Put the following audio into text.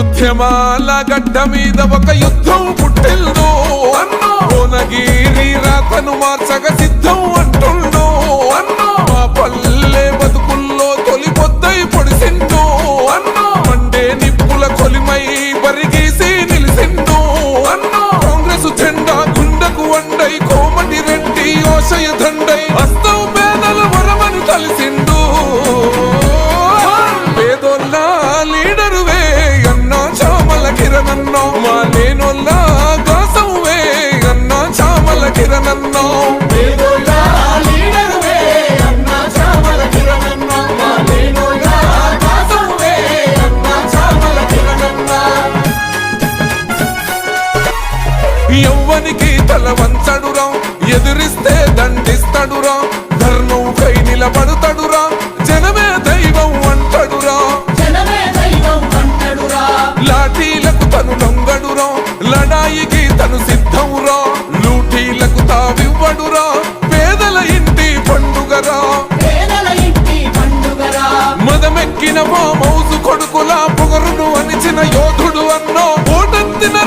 ఉద్యమాల గడ్డ మీద ఒక యుద్ధం పుట్టిల్లు. కోనగిరి రాతను మార్చగ సిద్ధం అంటుండు. మా పల్లె బతుకుల్లో తొలి పొద్దై పొడిసిండు. మండే నిప్పుల కొలిమై బరిగీసి నిలిసిండు. కాంగ్రెస్ జెండా గుండకు వండై కోమటి రెడ్డి ఓషయ దండై కిరణన్నో. మా అన్నా చామల కిరణన్నో. కిరణన్న. ఎవ్వనికి తల వంచడురా ఎదిరిస్తే దండిస్తడురా ధర్మం కై నిలబడుతడురా లడాయికి తను సిద్ధంరా. లూటీలకు తావివ్వడురా. పేదల ఇంటి పండుగరా. ఇంటి పండుగరా. మదమెక్కిన మా మౌసు కొడుకులా పొగరును అనిచిన